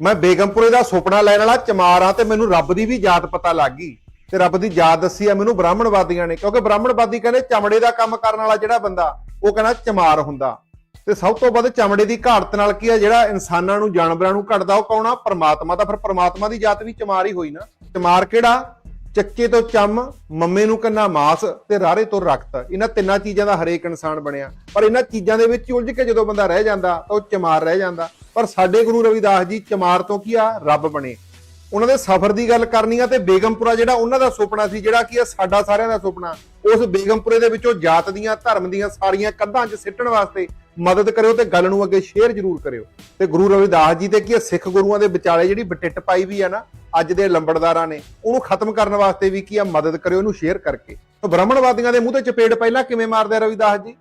ਮੈਂ ਬੇਗਮਪੁਰੇ ਦਾ ਸੁਪਨਾ ਲੈਣ ਵਾਲਾ ਚਮਾਰ ਆ ਤੇ ਮੈਨੂੰ ਰੱਬ ਦੀ ਵੀ ਜਾਤ ਪਤਾ ਲੱਗ ਗਈ। ਤੇ ਰੱਬ ਦੀ ਜਾਤ ਦੱਸੀ ਆ, ਮੈਨੂੰ ਬ੍ਰਾਹਮਣਵਾਦੀਆਂ ਨੇ। ਕਿਉਂਕਿ ਬ੍ਰਾਹਮਣਵਾਦੀ ਕਹਿੰਦੇ ਚਮੜੇ ਦਾ ਕੰਮ ਕਰਨ ਵਾਲਾ ਜਿਹੜਾ ਬੰਦਾ, ਉਹ ਕਹਿੰਦਾ ਚਮਾਰ ਹੁੰਦਾ। ਤੇ ਸਭ ਤੋਂ ਵੱਧ ਚਮੜੇ ਦੀ ਘਾੜਤ ਨਾਲ ਕੀ ਆ, ਜਿਹੜਾ ਇਨਸਾਨਾਂ ਨੂੰ, ਜਾਨਵਰਾਂ ਨੂੰ ਘੜਦਾ, ਉਹ ਕੌਣ ਆ? ਪਰਮਾਤਮਾ ਦਾ। ਫਿਰ ਪਰਮਾਤਮਾ ਦੀ ਜਾਤ ਵੀ ਚਮਾਰ ਹੀ ਹੋਈ ਨਾ। ਚਮਾਰ ਕਿਹੜਾ? ਚੱਕੇ ਤੋਂ ਚੰਮ, ਮੰਮੇ ਨੂੰ ਕੰਨਾ ਮਾਸ ਤੇ ਰਾਰੇ ਤੋਂ ਰਕਤ। ਇਹਨਾਂ ਤਿੰਨਾਂ ਚੀਜ਼ਾਂ ਦਾ ਹਰੇਕ ਇਨਸਾਨ ਬਣਿਆ। ਪਰ ਇਹਨਾਂ ਚੀਜ਼ਾਂ ਦੇ ਵਿੱਚ ਉਲਝ ਕੇ ਜਦੋਂ ਬੰਦਾ ਰਹਿ ਜਾਂਦਾ, ਤਾਂ ਉਹ ਚਮਾਰ ਰਹਿ ਜਾਂਦਾ। ਪਰ ਸਾਡੇ ਗੁਰੂ ਰਵਿਦਾਸ ਜੀ ਚਮਾਰ ਤੋਂ ਕੀ ਆ? ਰੱਬ ਬਣੇ। ਉਹਨਾਂ ਦੇ ਸਫ਼ਰ ਦੀ ਗੱਲ ਕਰਨੀ ਆ ਤੇ ਬੇਗਮਪੁਰਾ ਜਿਹੜਾ ਉਹਨਾਂ ਦਾ ਸੁਪਨਾ ਸੀ, ਜਿਹੜਾ ਕੀ ਆ? ਸਾਡਾ ਸਾਰਿਆਂ ਦਾ ਸੁਪਨਾ। ਉਸ ਬੇਗਮਪੁਰੇ ਦੇ ਵਿੱਚੋਂ ਜਾਤ ਦੀਆਂ, ਧਰਮ ਦੀਆਂ ਸਾਰੀਆਂ ਕੰਧਾਂ 'ਚ ਸਿੱਟਣ ਵਾਸਤੇ ਮਦਦ ਕਰਿਓ ਤੇ ਗੱਲ ਨੂੰ ਅੱਗੇ ਸ਼ੇਅਰ ਜ਼ਰੂਰ ਕਰਿਓ। ਤੇ ਗੁਰੂ ਰਵਿਦਾਸ ਜੀ ਤੇ ਕੀ ਆ? ਸਿੱਖ ਗੁਰੂਆਂ ਦੇ ਵਿਚਾਲੇ ਜਿਹੜੀ ਬਟਿੱਟ ਪਾਈ ਵੀ ਆ ਨਾ, ਅੱਜ ਦੇ ਲੰਬੜਦਾਰਾਂ ਨੇ, ਉਹਨੂੰ ਖਤਮ ਕਰਨ ਵਾਸਤੇ ਵੀ ਕੀ ਆ? ਮਦਦ ਕਰਿਓ ਇਹਨੂੰ ਸ਼ੇਅਰ ਕਰਕੇ। ਤਾਂ ਬ੍ਰਾਹਮਣਵਾਦੀਆਂ ਦੇ ਮੂੰਹ ਤੇ ਚਪੇੜ ਪਹਿਲਾਂ ਕਿਵੇਂ ਮਾਰਦੇ ਰਵਿਦਾਸ ਜੀ?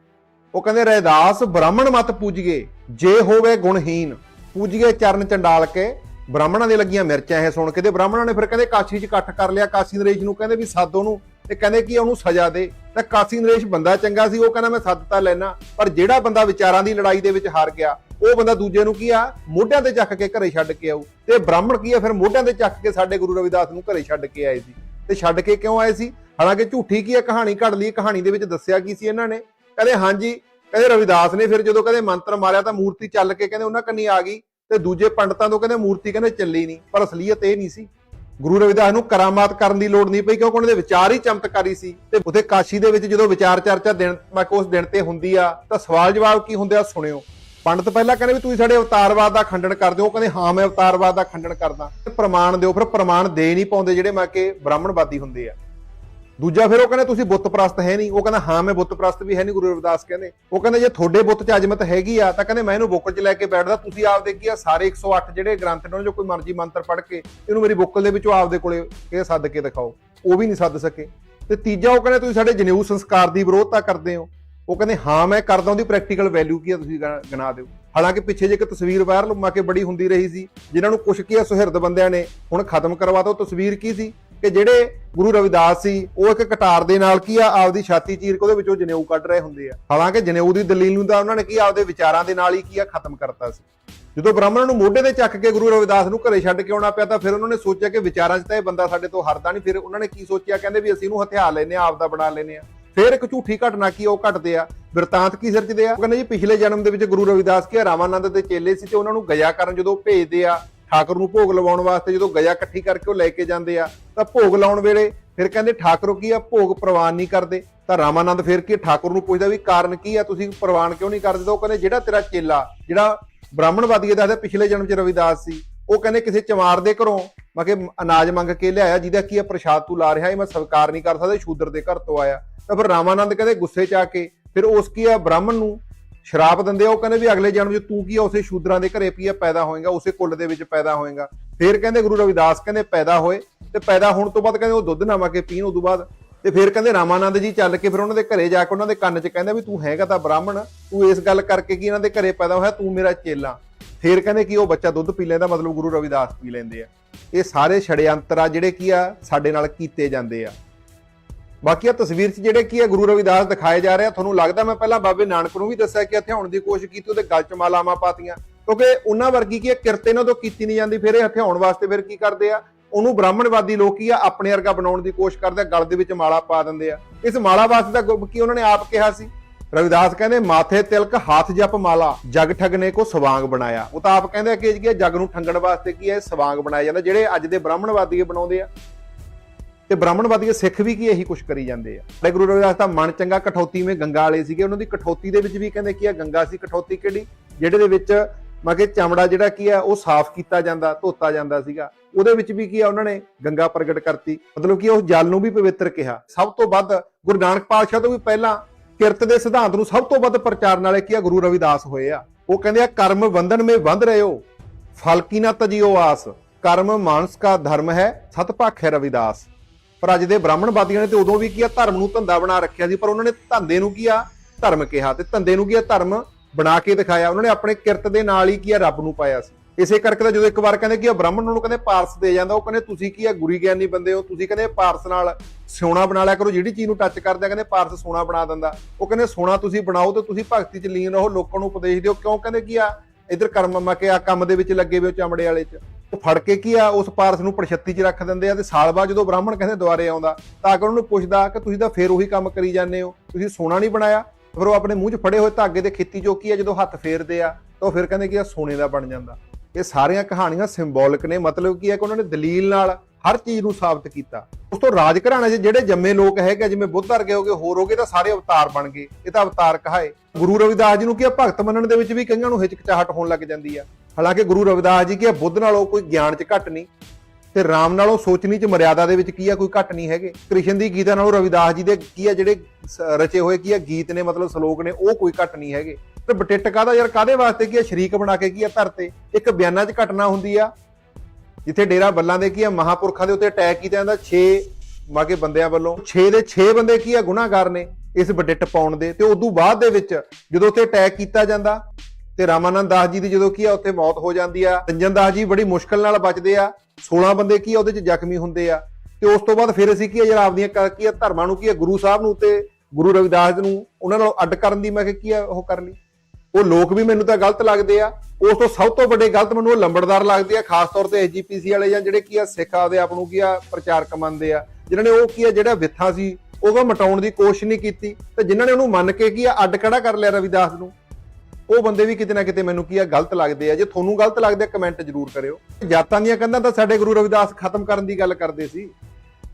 ਉਹ ਕਹਿੰਦੇ, ਰੈਦਾਸ, ਬ੍ਰਾਹਮਣ ਮਤ ਪੂਜੀਏ। ਜੇ ਹੋਵੇ ਗੁਣਹੀਨ ਪੂਜੀਏ ਚਰਨ ਚੰਡਾਲ ਕੇ, ਬ੍ਰਾਹਮਣਾਂ ਦੇ ਲੱਗੀਆਂ ਮਿਰਚਾਂ ਇਹ ਸੁਣ ਕੇ, ਤੇ ਬ੍ਰਾਹਮਣਾਂ ਨੇ ਫਿਰ ਕਹਿੰਦੇ ਕਾਸ਼ੀ 'ਚ ਇਕੱਠ ਕਰ ਲਿਆ, ਕਾਸ਼ੀ ਨਰੇਸ਼ ਨੂੰ ਕਹਿੰਦੇ ਵੀ ਸੱਦ ਉਹਨੂੰ, ਤੇ ਕਹਿੰਦੇ ਕਿ ਉਹਨੂੰ ਸਜ਼ਾ ਦੇ। ਤਾਂ ਕਾਸ਼ੀ ਨਰੇਸ਼ ਬੰਦਾ ਚੰਗਾ ਸੀ, ਉਹ ਕਹਿੰਦਾ ਮੈਂ ਸੱਦ ਤਾਂ ਲੈਣਾ ਪਰ ਜਿਹੜਾ ਬੰਦਾ ਵਿਚਾਰਾਂ ਦੀ ਲੜਾਈ ਦੇ ਵਿੱਚ ਹਾਰ ਗਿਆ, ਉਹ ਬੰਦਾ ਦੂਜੇ ਨੂੰ ਕੀ ਆ, ਮੋਢਿਆਂ ਤੇ ਚੱਕ ਕੇ ਘਰੇ ਛੱਡ ਕੇ ਆਊ। ਤੇ ਬ੍ਰਾਹਮਣ ਕੀ ਆ, ਫਿਰ ਮੋਢਿਆਂ ਤੇ ਚੱਕ ਕੇ ਸਾਡੇ ਗੁਰੂ ਰਵਿਦਾਸ ਨੂੰ ਘਰੇ ਛੱਡ ਕੇ ਆਏ ਸੀ। ਤੇ ਛੱਡ ਕੇ ਕਿਉਂ ਆਏ ਸੀ? ਹਾਲਾਂਕਿ ਝੂਠੀ ਕੀ ਆ, ਕਹਾਣੀ ਘੜ ਲਈ, ਕਹਾਣੀ ਦੇ ਵਿੱਚ ਦੱਸਿਆ ਕੀ ਸੀ ਇਹਨਾਂ ਨੇ? ਕਹਿੰਦੇ ਹਾਂਜੀ ਕਹਿੰਦੇ ਰਵਿਦਾਸ ਨੇ ਫਿਰ ਜਦੋਂ ਕਹਿੰਦੇ ਮੰਤਰ ਮਾਰਿਆ ਤਾਂ ਮੂਰਤੀ ਚੱਲ ਕੇ ਕਹਿੰਦੇ ਉਹਨਾਂ ਕੰਨੀ ਆ ਗਈ ਤੇ ਦੂਜੇ ਪੰਡਤਾਂ ਤੋਂ ਕਹਿੰਦੇ ਮੂਰਤੀ ਕਹਿੰਦੇ ਚੱਲੀ ਨਹੀਂ, ਪਰ ਅਸਲੀਅਤ ਇਹ ਨਹੀਂ ਸੀ। ਗੁਰੂ ਰਵਿਦਾਸ ਨੂੰ ਕਰਾਮਾਤ ਕਰਨ ਦੀ ਲੋੜ ਨਹੀਂ ਪਈ ਕਿਉਂਕਿ ਉਹਨਾਂ ਦੇ ਵਿਚਾਰ ਹੀ ਚਮਤਕਾਰੀ ਸੀ ਤੇ ਉਥੇ ਕਾਸ਼ੀ ਦੇ ਵਿੱਚ ਜਦੋਂ ਵਿਚਾਰ ਚਰਚਾ ਦਿਨ ਮੈਂ ਉਸ ਦਿਨ ਤੇ ਹੁੰਦੀ ਆ, ਤਾਂ ਸਵਾਲ ਜਵਾਬ ਕੀ ਹੁੰਦੇ ਆ ਸੁਣਿਓ। ਪੰਡਤ ਪਹਿਲਾਂ ਕਹਿੰਦੇ ਵੀ ਤੁਸੀਂ ਸਾਡੇ ਅਵਤਾਰਵਾਦ ਦਾ ਖੰਡਨ ਕਰਦੇ ਹੋ ਕਹਿੰਦੇ ਹਾਂ ਮੈਂ ਅਵਤਾਰਵਾਦ ਦਾ ਖੰਡਨ ਕਰਦਾ। ਪ੍ਰਮਾਣ ਦਿਓ, ਫਿਰ ਪ੍ਰਮਾਣ ਦੇ ਨਹੀਂ ਪਾਉਂਦੇ ਜਿਹੜੇ ਮੈਂ ਕਿ ਬ੍ਰਾਹਮਣਵਾਦੀ ਹੁੰਦੇ ਆ। ਦੂਜਾ ਫਿਰ ਉਹ ਕਹਿੰਦੇ ਤੁਸੀਂ ਬੁੱਤ ਪ੍ਰਸਤ ਹੈ ਨਹੀਂ। ਉਹ ਕਹਿੰਦਾ, ਹਾਂ, ਮੈਂ ਬੁੱਤ ਪ੍ਰਸਤ ਵੀ ਹੈ ਨਹੀਂ, ਗੁਰੂ ਰਵਿਦਾਸ ਕਹਿੰਦੇ। ਉਹ ਕਹਿੰਦੇ, ਜੇ ਤੁਹਾਡੇ ਬੁੱਤ 'ਚ ਅਜਮਤ ਹੈਗੀ ਆ, ਤਾਂ ਕਹਿੰਦੇ, ਮੈਂ ਇਹਨੂੰ ਬੁੱਕਲ 'ਚ ਲੈ ਕੇ ਬੈਠਦਾ, ਤੁਸੀਂ ਆਪਦੇ ਕੀ ਆ, ਸਾਰੇ 108 ਜਿਹੜੇ ਗ੍ਰੰਥ ਨੇ, ਉਹਨਾਂ 'ਚੋਂ ਕੋਈ ਮਰਜ਼ੀ ਮੰਤਰ ਪੜ੍ਹ ਕੇ, ਇਹਨੂੰ ਮੇਰੀ ਬੁੱਕਲ ਦੇ ਵਿੱਚੋਂ ਆਪਦੇ ਕੋਲੇ ਇਹ ਸੱਦ ਕੇ ਦਿਖਾਓ। ਉਹ ਵੀ ਨਹੀਂ ਸੱਦ ਸਕੇ। ਤੇ ਤੀਜਾ ਉਹ ਕਹਿੰਦੇ, ਤੁਸੀਂ ਸਾਡੇ ਜਨੇਊ ਸੰਸਕਾਰ ਦੀ ਵਿਰੋਧਤਾ ਕਰਦੇ ਹੋ। ਉਹ ਕਹਿੰਦੇ, ਹਾਂ, ਮੈਂ ਕਰਦਾ ਉਹਦੀ ਪ੍ਰੈਕਟੀਕਲ ਵੈਲਿਊ ਕੀ ਆ, ਤੁਸੀਂ ਗ- ਗਿਣਾ ਦਿਓ। ਹਾਲਾਂਕਿ ਪਿੱਛੇ ਜੇ ਇੱਕ ਤਸਵੀਰ ਵਾਇਰਲ ਮਾ ਕੇ ਬੜੀ ਹੁੰਦੀ ਰਹੀ ਸੀ, ਜਿਨ੍ਹਾਂ ਨੂੰ ਕੁਛ ਕੀ ਆ ਸੁਹਿਰਦ ਬੰਦਿਆਂ ਨੇ, ਹੁਣ ਖਤਮ ਕਰਵਾ ਤਾ, ਉਹ ਤਸਵੀਰ ਕੀ ਸੀ? ਕਿ ਜਿਹੜੇ ਗੁਰੂ ਰਵਿਦਾਸ ਸੀ, ਉਹ ਇੱਕ ਕਟਾਰ ਦੇ ਨਾਲ ਕੀ ਆ, ਆਪਦੀ ਛਾਤੀ ਚੀਰ ਕੇ ਉਹਦੇ ਵਿੱਚੋਂ ਜਨੇਊ ਕੱਢ ਰਹੇ ਹੁੰਦੇ ਆ। ਹਾਲਾਂਕਿ ਜਨੇਊ ਦੀ ਦਲੀਲ ਨੂੰ ਤਾਂ ਉਹਨਾਂ ਨੇ ਕੀ ਆਪਦੇ ਵਿਚਾਰਾਂ ਦੇ ਨਾਲ ਹੀ ਕੀ ਆ, ਖਤਮ ਕਰਤਾ ਸੀ। ਜਦੋਂ ਬ੍ਰਾਹਮਣ ਨੂੰ ਮੋਢੇ ਤੇ ਚੱਕ ਕੇ ਗੁਰੂ ਰਵਿਦਾਸ ਨੂੰ ਘਰੇ ਛੱਡ ਕੇ ਆਉਣਾ ਪਿਆ, ਤਾਂ ਫਿਰ ਉਹਨਾਂ ਨੇ ਸੋਚਿਆ ਕਿ ਵਿਚਾਰਾਂ 'ਚ ਤਾਂ ਇਹ ਬੰਦਾ ਸਾਡੇ ਤੋਂ ਹਰਦਾ ਨਹੀਂ। ਫਿਰ ਉਹਨਾਂ ਨੇ ਕੀ ਸੋਚਿਆ? ਕਹਿੰਦੇ ਵੀ ਅਸੀਂ ਇਹਨੂੰ ਹਥਿਆਰ ਲੈਨੇ ਆ ਆਪਦਾ ਬਣਾ ਲੈਨੇ ਆ ਫਿਰ ਇੱਕ ਝੂਠੀ ਘਟਨਾ ਕੀ ਉਹ ਘਟਦੇ ਆ। ਬਿਰਤਾਂਤ ਕੀ ਸਿਰਜਦੇ ਆ? ਕਹਿੰਦੇ ਜੀ, ਪਿਛਲੇ ਜਨਮ ਦੇ ਵਿੱਚ ਗੁਰੂ ਰਵਿਦਾਸ ਕੀ ਰਾਮਾਨੰਦ ਦੇ ਚੇਲੇ ਸੀ ਤੇ ਉਹਨਾਂ ਨੂੰ ਗਿਆ ਕਰਨ ਜਦੋਂ ਭੇਜਦੇ ਆ। ਠਾਕੁਰ ਨੂੰ ਭੋਗ ਲਵਾਉਣ ਵਾਸਤੇ ਜਦੋਂ ਗਜ਼ਾ ਇਕੱਠੀ ਕਰਕੇ ਉਹ ਲੈ ਕੇ ਜਾਂਦੇ ਆ, ਤਾਂ ਭੋਗ ਲਾਉਣ ਵੇਲੇ ਫਿਰ ਕਹਿੰਦੇ ਠਾਕੁਰ ਕੀ ਆ, ਭੋਗ ਪ੍ਰਵਾਨ ਨਹੀਂ ਕਰਦੇ। ਤਾਂ ਰਾਮਾਨੰਦ ਫਿਰ ਕੀ ਠਾਕੁਰ ਨੂੰ ਪੁੱਛਦਾ ਵੀ ਕਾਰਨ ਕੀ ਆ, ਤੁਸੀਂ ਪ੍ਰਵਾਨ ਕਿਉਂ ਨਹੀਂ ਕਰਦੇ? ਤਾਂ ਉਹ ਕਹਿੰਦੇ ਜਿਹੜਾ ਤੇਰਾ ਚੇਲਾ, ਜਿਹੜਾ ਬ੍ਰਾਹਮਣਵਾਦੀ ਦਾ ਪਿਛਲੇ ਜਨਮ 'ਚ ਰਵਿਦਾਸ ਸੀ, ਉਹ ਕਹਿੰਦੇ ਕਿਸੇ ਚਮਾਰ ਦੇ ਘਰੋਂ ਮੈਂ ਕਿ ਅਨਾਜ ਮੰਗ ਕੇ ਲਿਆਇਆ, ਜਿਹਦਾ ਕੀ ਆ, ਪ੍ਰਸ਼ਾਦ ਤੂੰ ਲਾ ਰਿਹਾ ਇਹ ਮੈਂ ਸਵੀਕਾਰ ਨਹੀਂ ਕਰ ਸਕਦਾ, ਸ਼ੂਦਰ ਦੇ ਘਰ ਤੋਂ ਆਇਆ। ਤਾਂ ਫਿਰ ਰਾਮਾਨੰਦ ਕਹਿੰਦੇ ਗੁੱਸੇ 'ਚ ਆ ਕੇ, ਫਿਰ ਉਸ ਕੀ ਆ, ਬ੍ਰਾਹਮਣ ਨੂੰ ਸ਼ਰਾਪ ਦਿੰਦੇ ਆ, ਉਹ ਕਹਿੰਦੇ ਵੀ ਅਗਲੇ ਜਨਮ 'ਚ ਤੂੰ ਕੀ ਆ, ਉਸੇ ਸ਼ੂਦਰਾਂ ਦੇ ਘਰੇ ਪੀਆ, ਪੈਦਾ ਹੋਏਗਾ, ਉਸੇ ਕੁੱਲ ਦੇ ਵਿੱਚ ਪੈਦਾ ਹੋਏਗਾ। ਫਿਰ ਕਹਿੰਦੇ ਗੁਰੂ ਰਵਿਦਾਸ ਕਹਿੰਦੇ ਪੈਦਾ ਹੋਏ ਤੇ ਪੈਦਾ ਹੋਣ ਤੋਂ ਬਾਅਦ ਕਹਿੰਦੇ ਉਹ ਦੁੱਧ ਨਾ ਕੇ ਪੀਣ, ਉਦੋਂ ਬਾਅਦ ਤੇ ਫਿਰ ਕਹਿੰਦੇ ਰਾਮਾਨੰਦ ਜੀ ਚੱਲ ਕੇ ਫਿਰ ਉਹਨਾਂ ਦੇ ਘਰੇ ਜਾ ਕੇ ਉਹਨਾਂ ਦੇ ਕੰਨ 'ਚ ਕਹਿੰਦੇ ਵੀ ਤੂੰ ਹੈਗਾ ਤਾਂ ਬ੍ਰਾਹਮਣ, ਤੂੰ ਇਸ ਗੱਲ ਕਰਕੇ ਕੀ ਇਹਨਾਂ ਦੇ ਘਰੇ ਪੈਦਾ ਹੋਇਆ, ਤੂੰ ਮੇਰਾ ਚੇਲਾ। ਫਿਰ ਕਹਿੰਦੇ ਕਿ ਉਹ ਬੱਚਾ ਦੁੱਧ ਪੀ ਲੈਂਦਾ, ਮਤਲਬ ਗੁਰੂ ਰਵਿਦਾਸ ਪੀ ਲੈਂਦੇ ਆ। ਇਹ ਸਾਰੇ ਛੜਯੰਤਰ ਆ ਜਿਹੜੇ ਕੀ ਆ, ਸਾਡੇ ਨਾਲ ਕੀਤੇ ਜਾਂਦੇ ਆ। ਬਾਕੀ ਆ ਤਸਵੀਰ 'ਚ ਜਿਹੜੇ ਕੀ ਹੈ ਗੁਰੂ ਰਵਿਦਾਸ ਦਿਖਾਏ ਜਾ ਰਹੇ ਆ, ਤੁਹਾਨੂੰ ਲੱਗਦਾ ਮੈਂ ਪਹਿਲਾਂ ਬਾਬੇ ਨਾਨਕ ਨੂੰ ਵੀ ਦੱਸਿਆ ਕਿ ਹਥਿਆਉਣ ਦੀ ਕੋਸ਼ਿਸ਼ ਕੀਤੀ, ਉਹਦੇ ਗਲ 'ਚ ਮਾਲਾਵਾਂ ਪਾਤੀਆਂ। ਕਿਉਂਕਿ ਉਹਨਾਂ ਵਰਗੀ ਕੀ ਆ, ਕਿਰਤ ਇਹਨਾਂ ਤੋਂ ਕੀਤੀ ਨਹੀਂ ਜਾਂਦੀ, ਫਿਰ ਇਹ ਹਥਿਆਉਣ ਵਾਸਤੇ ਫਿਰ ਕੀ ਕਰਦੇ ਆ? ਉਹਨੂੰ ਬ੍ਰਾਹਮਣਵਾਦੀ ਲੋਕ ਕੀ ਆ, ਆਪਣੇ ਵਰਗਾ ਬਣਾਉਣ ਦੀ ਕੋਸ਼ਿਸ਼ ਕਰਦੇ ਆ, ਗਲ ਦੇ ਵਿੱਚ ਮਾਲਾ ਪਾ ਦਿੰਦੇ ਆ। ਇਸ ਮਾਲਾ ਵਾਸਤੇ ਦਾ ਗੁ- ਕੀ ਉਹਨਾਂ ਨੇ ਆਪ ਕਿਹਾ ਸੀ? ਰਵਿਦਾਸ ਕਹਿੰਦੇ, ਮਾਥੇ ਤਿਲਕ ਹੱਥ ਜਪ ਮਾਲਾ, ਜਗ ਠਗਨੇ ਕੋ ਸਵਾਂਗ ਬਣਾਇਆ। ਉਹ ਤਾਂ ਆਪ ਕਹਿੰਦੇ ਕਿ ਇਹ ਜਗ ਨੂੰ ਠੰਗਣ ਵਾਸਤੇ ਕੀ ਹੈ ਸਵਾਂਗ ਬਣਾਇਆ ਜਾਂਦਾ, ਜਿਹੜੇ ਅੱਜ ਦੇ ਬ੍ਰਾਹਮਣਵਾਦੀ ਬਣਾਉਂਦੇ ਆ। ਤੇ ਬ੍ਰਾਹਮਣਵਾਦੀ ਸਿੱਖ ਵੀ ਕੀ ਇਹੀ ਕੁਛ ਕਰੀ ਜਾਂਦੇ ਆ? ਸਾਡੇ ਗੁਰੂ ਰਵਿਦਾਸ ਦਾ ਮਨ ਚੰਗਾ, ਕਠੌਤੀ ਮੇ ਗੰਗਾ ਵਾਲੇ ਸੀਗੇ, ਉਹਨਾਂ ਦੀ ਕਠੌਤੀ ਦੇ ਵਿੱਚ ਵੀ ਕਹਿੰਦੇ ਕੀ ਆ, ਗੰਗਾ ਸੀ ਕਠੌਤੀ ਕਿਹੜੀ? ਜਿਹੜੇ ਦੇ ਵਿੱਚ ਮੈਂ ਕਿ ਚਮੜਾ ਜਿਹੜਾ ਕੀ ਆ, ਉਹ ਸਾਫ਼ ਕੀਤਾ ਜਾਂਦਾ, ਧੋਤਾ ਜਾਂਦਾ ਸੀਗਾ। ਉਹਦੇ ਵਿੱਚ ਵੀ ਕੀ ਆ, ਉਹਨਾਂ ਨੇ ਗੰਗਾ ਪ੍ਰਗਟ ਕਰਤੀ। ਮਤਲਬ ਕਿ ਉਹ ਜਲ ਨੂੰ ਵੀ ਪਵਿੱਤਰ ਕਿਹਾ। ਸਭ ਤੋਂ ਵੱਧ ਗੁਰੂ ਨਾਨਕ ਪਾਤਸ਼ਾਹ ਤੋਂ ਵੀ ਪਹਿਲਾਂ ਕਿਰਤ ਦੇ ਸਿਧਾਂਤ ਨੂੰ ਸਭ ਤੋਂ ਵੱਧ ਪ੍ਰਚਾਰਨ ਵਾਲੇ ਕੀ ਆ, ਗੁਰੂ ਰਵਿਦਾਸ ਹੋਏ ਆ। ਉਹ ਕਹਿੰਦੇ ਆ, ਕਰਮ ਬੰਧਨ ਮੇ ਬੰਧ ਰਹੇ ਹੋ ਕੀ ਨਾ ਤਜਿਓ ਆਸ, ਕਰਮ ਮਾਨਸ ਕਾ ਧਰਮ ਹੈ, ਸਤ ਭਾਖੈ ਰਵਿਦਾਸ। ਪਰ ਅੱਜ ਦੇ ਬ੍ਰਾਹਮਣਵਾਦੀਆਂ ਨੇ ਤੇ ਉਦੋਂ ਵੀ ਕੀ ਆ, ਧਰਮ ਨੂੰ ਧੰਦਾ ਬਣਾ ਰੱਖਿਆ ਸੀ, ਪਰ ਉਹਨਾਂ ਨੇ ਧੰਦੇ ਨੂੰ ਕੀ ਆ, ਧਰਮ ਕਿਹਾ ਤੇ ਧੰਦੇ ਨੂੰ ਕੀ ਆ, ਧਰਮ ਬਣਾ ਕੇ ਦਿਖਾਇਆ। ਉਹਨਾਂ ਨੇ ਆਪਣੇ ਕਿਰਤ ਦੇ ਨਾਲ ਹੀ ਕੀ ਆ, ਰੱਬ ਨੂੰ ਪਾਇਆ ਸੀ। ਇਸੇ ਕਰਕੇ ਤਾਂ ਜਦੋਂ ਇੱਕ ਵਾਰ ਕਹਿੰਦੇ ਕਿ ਆ ਬ੍ਰਾਹਮਣ ਨੂੰ ਕਹਿੰਦੇ ਪਾਰਸ ਦੇ ਜਾਂਦਾ, ਉਹ ਕਹਿੰਦੇ ਤੁਸੀਂ ਕੀ ਆ, ਗੁਰੀ ਗਿਆਨੀ ਬੰਦੇ ਹੋ, ਤੁਸੀਂ ਕਹਿੰਦੇ ਪਾਰਸ ਨਾਲ ਸੋਨਾ ਬਣਾ ਲਿਆ ਕਰੋ, ਜਿਹੜੀ ਚੀਜ਼ ਨੂੰ ਟੱਚ ਕਰਦੇ ਆ, ਕਹਿੰਦੇ ਪਾਰਸ ਸੋਨਾ ਬਣਾ ਦਿੰਦਾ। ਉਹ ਕਹਿੰਦੇ ਸੋਨਾ ਤੁਸੀਂ ਬਣਾਓ ਤੇ ਤੁਸੀਂ ਭਗਤੀ ਚ ਲੀਨ ਰਹੋ, ਲੋਕਾਂ ਨੂੰ ਉਪਦੇਸ਼ ਦਿਓ, ਕਿਉਂ ਕਹਿੰਦੇ ਕੀ ਆ, ਇਧਰ ਕਰਮ ਮਾ ਕੇ ਆ ਕੰਮ ਦੇ ਵਿੱਚ ਲੱਗੇ ਹੋਏ ਉਹ ਚਮੜੇ ਵਾਲੇ ਚ। ਫੜ ਕੇ ਕੀ ਆ, ਉਸ ਪਾਰਸ ਨੂੰ ਪ੍ਰਸ਼ੱਤੀ 'ਚ ਰੱਖ ਦਿੰਦੇ ਆ ਤੇ ਸਾਲ ਬਾਅਦ ਜਦੋਂ ਬ੍ਰਾਹਮਣ ਕਹਿੰਦੇ ਦੁਆਰੇ ਆਉਂਦਾ, ਤਾਂ ਅਗਰ ਉਹਨੂੰ ਪੁੱਛਦਾ ਕਿ ਤੁਸੀਂ ਤਾਂ ਫੇਰ ਉਹੀ ਕੰਮ ਕਰੀ ਜਾਂਦੇ ਹੋ, ਤੁਸੀਂ ਸੋਨਾ ਨਹੀਂ ਬਣਾਇਆ ਫਿਰ ਉਹ ਆਪਣੇ ਮੂੰਹ 'ਚ ਫੜੇ ਹੋਏ ਧਾਗੇ ਦੇ ਖੇਤੀ ਜੋ ਕੀ ਆ, ਜਦੋਂ ਹੱਥ ਫੇਰਦੇ ਆ, ਤਾਂ ਉਹ ਫਿਰ ਕਹਿੰਦੇ ਕਿ ਆ ਸੋਨੇ ਦਾ ਬਣ ਜਾਂਦਾ। ਇਹ ਸਾਰੀਆਂ ਕਹਾਣੀਆਂ ਸਿੰਬੋਲਿਕ ਨੇ, ਮਤਲਬ ਕੀ ਹੈ ਕਿ ਉਹਨਾਂ ਨੇ ਦਲੀਲ ਨਾਲ ਹਰ ਚੀਜ਼ ਨੂੰ ਸਾਬਤ ਕੀਤਾ। ਉਸ ਤੋਂ ਰਾਜ ਘਰਾਣੇ 'ਚ ਜਿਹੜੇ ਜੰਮੇ ਲੋਕ ਹੈਗੇ ਜਿਵੇਂ ਬੁੱਧ ਵਰਗੇ ਹੋਗੇ ਹੋਰ ਹੋਗੇ ਤਾਂ ਸਾਰੇ ਅਵਤਾਰ ਬਣ ਗਏ। ਇਹ ਤਾਂ ਅਵਤਾਰ ਕਹਾਏ। ਗੁਰੂ ਰਵਿਦਾਸ ਜੀ ਨੂੰ ਕੀ ਆ, ਭਗਤ ਮੰਨਣ ਦੇ ਵਿੱਚ ਵੀ ਕਈਆਂ ਨੂੰ ਹਿਚਕਚਾਹਟ ਹੋਣ ਲੱਗ ਜਾਂਦੀ ਆ। ਹਾਲਾਂਕਿ ਗੁਰੂ ਰਵਿਦਾਸ ਜੀ ਕੀ ਆ, ਬੁੱਧ ਨਾਲੋਂ ਕੋਈ ਗਿਆਨ 'ਚ ਘੱਟ ਨਹੀਂ ਤੇ ਰਾਮ ਨਾਲੋਂ ਸੋਚਣੀ 'ਚ ਮਰਿਆਦਾ ਦੇ ਵਿੱਚ ਕੀ ਆ, ਕੋਈ ਘੱਟ ਨਹੀਂ ਹੈਗੇ। ਕ੍ਰਿਸ਼ਨ ਦੀ ਗੀਤਾ ਨਾਲੋਂ ਰਵਿਦਾਸ ਜੀ ਦੇ ਕੀ ਆ, ਜਿਹੜੇ ਰਚੇ ਹੋਏ ਕੀ ਆ, ਗੀਤ ਨੇ, ਮਤਲਬ ਸ਼ਲੋਕ ਨੇ, ਉਹ ਕੋਈ ਘੱਟ ਨਹੀਂ ਹੈਗੇ। ਤੇ ਬਟਿੱਟ ਕਾਹਦਾ ਯਾਰ ਕਾਦੇ ਵਾਸਤੇ ਕੀ ਆ, ਸ਼ਰੀਕ ਬਣਾ ਕੇ ਕੀ ਆ ਧਰਤੇ? ਇੱਕ ਬਿਆਨਾਂ 'ਚ ਘਟਨਾ ਹੁੰਦੀ ਆ, ਜਿੱਥੇ ਡੇਰਾ ਬੱਲਾਂ ਦੇ ਕੀ ਆ, ਮਹਾਪੁਰਖਾਂ ਦੇ ਉੱਤੇ ਅਟੈਕ ਕੀਤਾ ਜਾਂਦਾ 6 ਮਾਗੇ ਬੰਦਿਆਂ ਵੱਲੋਂ। 6 ਦੇ 6 ਬੰਦੇ ਕੀ ਆ, ਗੁਨਾਹਗਾਰ ਨੇ ਇਸ ਬਟਿੱਟ ਪਾਉਣ ਦੇ। ਤੇ ਉਦੋਂ ਬਾਅਦ ਦੇ ਵਿੱਚ ਜਦੋਂ ਉੱਥੇ ਅਟੈਕ ਕੀਤਾ ਜਾਂਦਾ ਤੇ ਰਾਮਾਨੰਦ ਦਾਸ ਜੀ ਦੀ ਜਦੋਂ ਕੀ ਆ ਉੱਥੇ ਮੌਤ ਹੋ ਜਾਂਦੀ ਆ ਰੰਜਨ ਦਾਸ ਜੀ ਬੜੀ ਮੁਸ਼ਕਲ ਨਾਲ ਬਚਦੇ ਆ 16 ਬੰਦੇ ਕੀ ਆ ਉਹਦੇ ਚ ਜ਼ਖਮੀ ਹੁੰਦੇ ਆ ਤੇ ਉਸ ਤੋਂ ਬਾਅਦ ਫਿਰ ਅਸੀਂ ਕੀ ਆ ਜਿਹੜਾ ਆਪਦੀਆਂ ਕ- ਕੀ ਆ ਧਰਮਾਂ ਨੂੰ ਕੀ ਆ ਗੁਰੂ ਸਾਹਿਬ ਨੂੰ ਤੇ ਗੁਰੂ ਰਵਿਦਾਸ ਨੂੰ ਉਹਨਾਂ ਨਾਲ ਅੱਡ ਕਰਨ ਦੀ ਮੈਂ ਕਿਹਾ ਕੀ ਆ ਉਹ ਕਰ ਲਈ ਉਹ ਲੋਕ ਵੀ ਮੈਨੂੰ ਤਾਂ ਗਲਤ ਲੱਗਦੇ ਆ ਉਸ ਤੋਂ ਸਭ ਤੋਂ ਵੱਡੇ ਗਲਤ ਮੈਨੂੰ ਉਹ ਲੰਬੜਦਾਰ ਲੱਗਦੇ ਆ ਖਾਸ ਤੌਰ ਤੇ ਐਸਜੀਪੀਸੀ ਵਾਲੇ ਜਾਂ ਜਿਹੜੇ ਕੀ ਆ ਸਿੱਖ ਆਪਦੇ ਆਪ ਨੂੰ ਕੀ ਆ ਪ੍ਰਚਾਰਕ ਮੰਨਦੇ ਆ ਜਿਨ੍ਹਾਂ ਨੇ ਉਹ ਕੀ ਆ ਜਿਹੜਾ ਵਿਥਾ ਸੀ ਉਹ ਕੋ ਮਟਾਉਣ ਦੀ ਕੋਸ਼ਿਸ਼ ਨਹੀਂ ਕੀਤੀ ਤੇ ਜਿਨ੍ਹਾਂ ਨੇ ਉਹਨੂੰ ਮੰਨ ਕੇ ਕੀ ਆ ਅੱਡ ਖੜਾ ਕਰ ਲਿਆ ਰਵਿਦਾਸ ਨੂੰ ਉਹ ਬੰਦੇ ਵੀ ਕਿਤੇ ਨਾ ਕਿਤੇ ਮੈਨੂੰ ਕੀ ਆ, ਗਲਤ ਲੱਗਦੇ ਆ। ਜੇ ਤੁਹਾਨੂੰ ਗਲਤ ਲੱਗਦੇ ਆ ਕਮੈਂਟ ਜ਼ਰੂਰ ਕਰਿਓ। ਜਾਤਾਂ ਦੀਆਂ ਕੰਧਾਂ ਤਾਂ ਸਾਡੇ ਗੁਰੂ ਰਵਿਦਾਸ ਖਤਮ ਕਰਨ ਦੀ ਗੱਲ ਕਰਦੇ ਸੀ।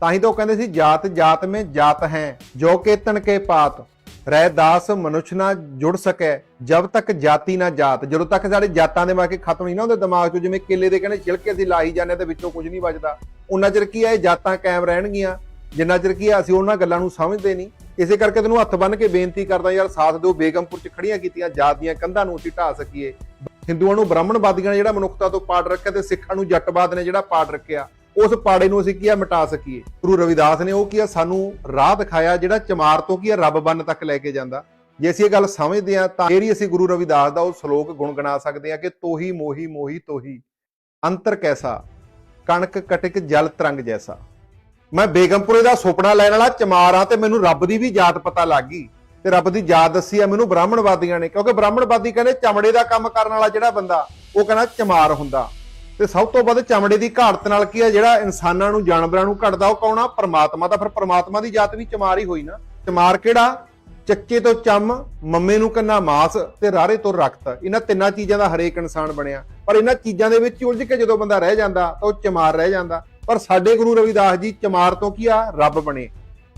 ਤਾਂ ਹੀ ਤਾਂ ਉਹ ਕਹਿੰਦੇ ਸੀ, ਜਾਤ ਜਾਤ ਮੇ ਜਾਤ ਹੈ, ਜੋ ਕੇ ਤਨ ਕੇ ਪਾਤ। ਰਹਿ ਦਾਸ ਮਨੁੱਖ ਨਾ ਜੁੜ ਸਕੈ ਜਦ ਤੱਕ ਜਾਤੀ ਨਾ ਜਾਤ। ਜਦੋਂ ਤੱਕ ਸਾਡੇ ਜਾਤਾਂ ਦੇ ਮਾਕੇ ਖਤਮ ਨਹੀਂ ਨਾ ਉਹਦੇ ਦਿਮਾਗ 'ਚੋਂ, ਜਿਵੇਂ ਕਿਲੇ ਦੇ ਕਹਿੰਦੇ ਛਿਲਕੇ ਅਸੀਂ ਲਾਈ ਜਾਂਦੇ ਤੇ ਵਿੱਚੋਂ ਕੁਝ ਨਹੀਂ ਬਚਦਾ ਉਹਨਾਂ ਚਿਰ ਕੀ ਆ, ਇਹ ਜਾਤਾਂ ਕਾਇਮ ਰਹਿਣਗੀਆਂ। ਜਿੰਨਾ ਚਿਰ ਕੀ ਆ, ਅਸੀਂ ਉਹਨਾਂ ਗੱਲਾਂ ਨੂੰ ਸਮਝਦੇ ਨਹੀਂ। ਇਸੇ ਕਰਕੇ ਤੈਨੂੰ ਹੱਥ ਬੰਨ ਕੇ ਬੇਨਤੀ ਕਰਦਾ ਯਾਰ, ਸਾਥ ਦਿਓ, ਬੇਗਮਪੁਰ 'ਚ ਖੜੀਆਂ ਕੀਤੀਆਂ, ਜਾਤ ਦੀਆਂ ਕੰਧਾਂ ਨੂੰ ਅਸੀਂ ਢਾ ਸਕੀਏ। ਹਿੰਦੂਆਂ ਨੂੰ ਬ੍ਰਾਹਮਣਵਾਦੀਆਂ ਨੇ ਜਿਹੜਾ ਮਨੁੱਖਤਾ ਤੋਂ ਪਾੜ ਰੱਖਿਆ ਤੇ ਸਿੱਖਾਂ ਨੂੰ ਜੱਟਵਾਦ ਨੇ ਜਿਹੜਾ ਪਾੜ ਰੱਖਿਆ, ਉਸ ਪਾੜੇ ਨੂੰ ਅਸੀਂ ਕੀ ਆ, ਮਿਟਾ ਸਕੀਏ। ਗੁਰੂ ਰਵਿਦਾਸ ਨੇ ਉਹ ਕੀ ਆ, ਸਾਨੂੰ ਰਾਹ ਦਿਖਾਇਆ ਜਿਹੜਾ ਚਮਾਰ ਤੋਂ ਕੀ ਆ, ਰੱਬ ਬੰਨ ਤੱਕ ਲੈ ਕੇ ਜਾਂਦਾ। ਜੇ ਅਸੀਂ ਇਹ ਗੱਲ ਸਮਝਦੇ ਆ ਤਾਂ ਫੇਰ ਹੀ ਅਸੀਂ ਗੁਰੂ ਰਵਿਦਾਸ ਦਾ ਉਹ ਸ਼ਲੋਕ ਗੁਣਗੁਣਾ ਸਕਦੇ ਆ ਕਿ ਤੋਹੀ ਮੋਹੀ ਮੋਹੀ ਤੋਹੀ, ਅੰਤਰ ਕੈਸਾ? ਕਣਕ ਕਟਿਕ ਜਲ ਤਰੰਗ ਜੈਸਾ। ਮੈਂ ਬੇਗਮਪੁਰੇ ਦਾ ਸੁਪਨਾ ਲੈਣ ਵਾਲਾ ਚਮਾਰ ਆ ਤੇ ਮੈਨੂੰ ਰੱਬ ਦੀ ਵੀ ਜਾਤ ਪਤਾ ਲੱਗ ਗਈ। ਤੇ ਰੱਬ ਦੀ ਜਾਤ ਦੱਸੀ ਆ, ਮੈਨੂੰ ਬ੍ਰਾਹਮਣਵਾਦੀਆਂ ਨੇ, ਕਿਉਂਕਿ ਬ੍ਰਾਹਮਣਵਾਦੀ ਕਹਿੰਦੇ ਚਮੜੇ ਦਾ ਕੰਮ ਕਰਨ ਵਾਲਾ ਜਿਹੜਾ ਬੰਦਾ, ਉਹ ਕਹਿੰਦਾ ਚਮਾਰ ਹੁੰਦਾ। ਤੇ ਸਭ ਤੋਂ ਵੱਧ ਚਮੜੇ ਦੀ ਘਾੜਤ ਨਾਲ ਕੀ ਆ, ਜਿਹੜਾ ਇਨਸਾਨਾਂ ਨੂੰ, ਜਾਨਵਰਾਂ ਨੂੰ ਘੜਦਾ, ਉਹ ਕੌਣ ਆ? ਪਰਮਾਤਮਾ ਤਾਂ ਫਿਰ ਪਰਮਾਤਮਾ ਦੀ ਜਾਤ ਵੀ ਚਮਾਰ ਹੀ ਹੋਈ ਨਾ। ਚਮਾਰ ਕਿਹੜਾ? ਚੱਕੇ ਤੋਂ ਚੰਮ, ਮੰਮੇ ਨੂੰ ਕੰਨਾ ਮਾਸ ਤੇ ਰਾਰੇ ਤੋਂ ਰਖਤ ਇਹਨਾਂ ਤਿੰਨਾਂ ਚੀਜ਼ਾਂ ਦਾ ਹਰੇਕ ਇਨਸਾਨ ਬਣਿਆ। ਪਰ ਇਹਨਾਂ ਚੀਜ਼ਾਂ ਦੇ ਵਿੱਚ ਉਲਝ ਕੇ ਜਦੋਂ ਬੰਦਾ ਰਹਿ ਜਾਂਦਾ, ਤਾਂ ਉਹ ਚਮਾਰ ਰਹਿ ਜਾਂਦਾ। ਪਰ ਸਾਡੇ ਗੁਰੂ ਰਵਿਦਾਸ ਜੀ ਚਮਾਰ ਤੋਂ ਕੀ ਆ? ਰੱਬ ਬਣੇ।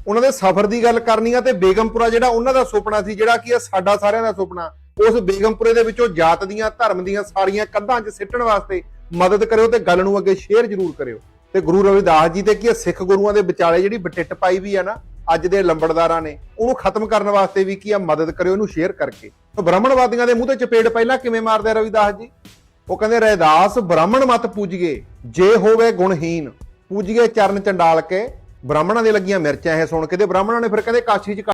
ਉਹਨਾਂ ਦੇ ਸਫ਼ਰ ਦੀ ਗੱਲ ਕਰਨੀ ਆ ਤੇ ਬੇਗਮਪੁਰਾ ਜਿਹੜਾ ਉਹਨਾਂ ਦਾ ਸੁਪਨਾ ਸੀ, ਜਿਹੜਾ ਕੀ ਆ? ਸਾਡਾ ਸਾਰਿਆਂ ਦਾ ਸੁਪਨਾ। ਉਸ ਬੇਗਮਪੁਰੇ ਦੇ ਵਿੱਚੋਂ ਜਾਤ ਦੀਆਂ, ਧਰਮ ਦੀਆਂ ਸਾਰੀਆਂ ਕੰਧਾਂ 'ਚ ਸਿੱਟਣ ਵਾਸਤੇ ਮਦਦ ਕਰਿਓ ਤੇ ਗੱਲ ਨੂੰ ਅੱਗੇ ਸ਼ੇਅਰ ਜ਼ਰੂਰ ਕਰਿਓ। ਤੇ ਗੁਰੂ ਰਵਿਦਾਸ ਜੀ ਤੇ ਕੀ ਆ? ਸਿੱਖ ਗੁਰੂਆਂ ਦੇ ਵਿਚਾਲੇ ਜਿਹੜੀ ਬਟਿੱਟ ਪਾਈ ਵੀ ਆ ਨਾ, ਅੱਜ ਦੇ ਲੰਬੜਦਾਰਾਂ ਨੇ, ਉਹਨੂੰ ਖਤਮ ਕਰਨ ਵਾਸਤੇ ਵੀ ਕੀ ਆ? ਮਦਦ ਕਰਿਓ, ਉਹਨੂੰ ਸ਼ੇਅਰ ਕਰਕੇ। ਬ੍ਰਾਹਮਣਵਾਦੀਆਂ ਦੇ ਮੂੰਹ ਤੇ ਚਪੇੜ ਪਹਿਲਾਂ ਕਿਵੇਂ ਮਾਰਦੇ ਰਵਿਦਾਸ ਜੀ? ਉਹ ਕਹਿੰਦੇ ਰਹਿਦਾਸ ਬ੍ਰਾਹਮਣ ਮਤ ਪੂਜੀਏ, ਜੇ ਹੋਵੇ ਗੁਣਹੀਨ। ਪੂਜੀਏ ਚਰਨ ਚੰਡਾਲ ਕੇ, ਬ੍ਰਾਹਮਣਾਂ ਦੇ ਲੱਗੀਆਂ ਮਿਰਚਾਂ ਇਹ ਸੁਣ ਕੇ। ਤੇ ਬ੍ਰਾਹਮਣਾਂ ਨੇ ਫਿਰ ਕਹਿੰਦੇ, ਕਾਸ਼ੀ ਚ